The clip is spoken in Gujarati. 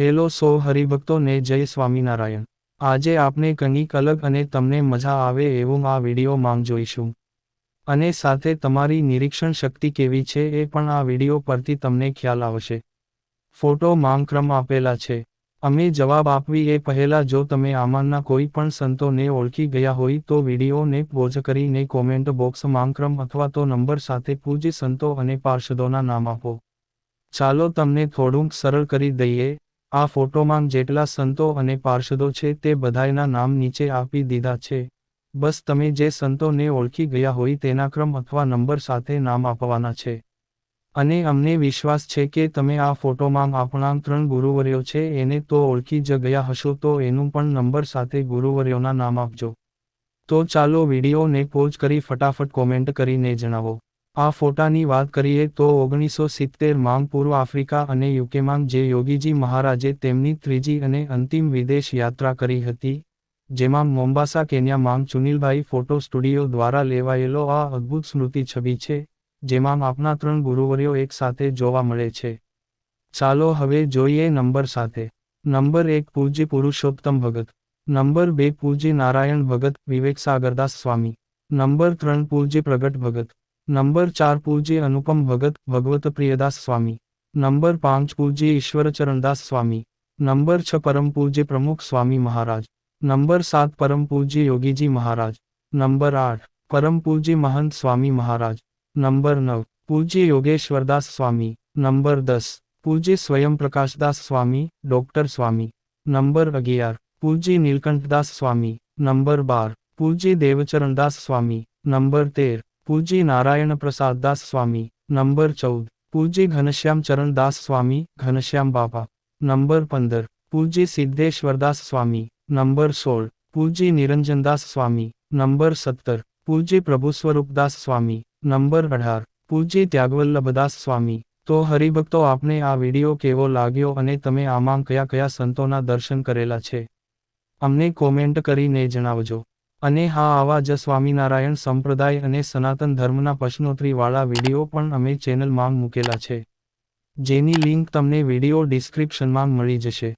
હેલો સો હરિભક્તોને જય સ્વામિનારાયણ. આજે આપણે કંઈક અલગ અને તમને મજા આવે એવું આ વીડિયો માંગ જોઈશું. અને સાથે તમારી નિરીક્ષણ શક્તિ કેવી છે એ પણ આ વીડિયો પરથી તમને ખ્યાલ આવશે. ફોટો ક્રમ આપેલા છે. અમે જવાબ આપવી એ પહેલાં જો તમે આમાંના કોઈ પણ સંતોને ઓળખી ગયા હોય તો વિડીયોને પોઝ કરીને કોમેન્ટ બોક્સ માંક્રમ અથવા તો નંબર સાથે પૂજ્ય સંતો અને પાર્ષદોના નામ આપો. ચાલો તમને થોડુંક સરળ કરી દઈએ. આ ફોટોમાં જેટલા સંતો અને પાર્ષદો છે તે બધાયના નામ નીચે આપી દીધા છે. બસ તમે જે સંતોને ઓળખી ગયા હોય તેના ક્રમ અથવા નંબર સાથે નામ આપવાના છે. અને અમને વિશ્વાસ છે કે તમે આ ફોટોમાં આપણા ત્રણ ગુરુવર્યો છે એને તો ઓળખી જ ગયા હશો તો એનું પણ નંબર સાથે ગુરુવર્યોના નામ આપજો. તો ચાલો વિડીયોને પોઝ કરી ફટાફટ કોમેન્ટ કરીને જણાવો. આ ફોટાની વાત કરીએ તો ઓગણીસો સિત્તેર માંગ પૂર્વ આફ્રિકા અને યુકેમાં જે યોગીજી મહારાજે તેમની ત્રીજી અને અંતિમ વિદેશ યાત્રા કરી હતી, જેમાં મોમ્બાસા, કેન્યા માંગ ચુનિલભાઈ ફોટો સ્ટુડિયો દ્વારા લેવાયેલો આ અદ્ભુત સ્મૃતિ છબી છે, જેમાં આપના ત્રણ ગુરુવર્યો એક સાથે જોવા મળે છે. ચાલો હવે જોઈએ નંબર સાથે. નંબર એક, પૂજ્ય પુરુષોત્તમ ભગત. નંબર બે, પૂજ્ય નારાયણ ભગત વિવેક સાગરદાસ સ્વામી. નંબર ત્રણ, પૂજ્ય પ્રગટ ભગત. નંબર ચાર પૂજ્ય અનુપમ ભગત, ભગવત પ્રિયદાસ સ્વામી. નંબર પાંચ પૂજ્ય ઈશ્વરચરણદાસ સ્વામી. નંબર છ પરમ પૂજ્ય પ્રમુખ સ્વામી મહારાજ. નંબર સાત પરમ પૂજ્ય યોગીજી મહારાજ. નંબર આઠ પરમ પૂજ્ય મહંત સ્વામી મહારાજ. નંબર નવ પૂજ્ય યોગેશ્વરદાસ સ્વામી. નંબર દસ પૂજ્ય સ્વયં પ્રકાશદાસ સ્વામી, ડોક્ટર સ્વામી. નંબર અગિયાર પૂજ્ય નીલકંઠદાસ સ્વામી. નંબર બાર પૂજ્ય દેવચરણદાસ સ્વામી. નંબર તેર પૂજ્ય નારાયણ પ્રસાદદાસ સ્વામી, નંબર ચૌદ. પૂજ્ય ઘનશ્યામ ચરણદાસ સ્વામી, ઘનશ્યામ બાપા. નંબર પંદર. પૂજ્ય સિદ્ધેશ્વરદાસ સ્વામી, નંબર સોળ. પૂજ્ય નિરંજનદાસ સ્વામી, નંબર સત્તર. પૂજ્ય પ્રભુ સ્વરૂપદાસ સ્વામી, નંબર અઢાર. પૂજ્ય ત્યાગવલ્લભદાસ સ્વામી, તો હરિભક્તો, આપને આ વિડિયો કેવો લાગ્યો અને તમે આમાં કયા કયા સંતોના દર્શન કરેલા છે? અમને કોમેન્ટ કરીને જણાવજો. અને હા, આવા જ સ્વામિનારાયણ સંપ્રદાય અને સનાતન ધર્મના પ્રશ્નોત્તરીવાળા વીડિયો પણ અમે ચેનલમાં મૂકેલા છે. જેની લિંક તમને વિડિયો ડિસ્ક્રિપ્શનમાં મળી જશે.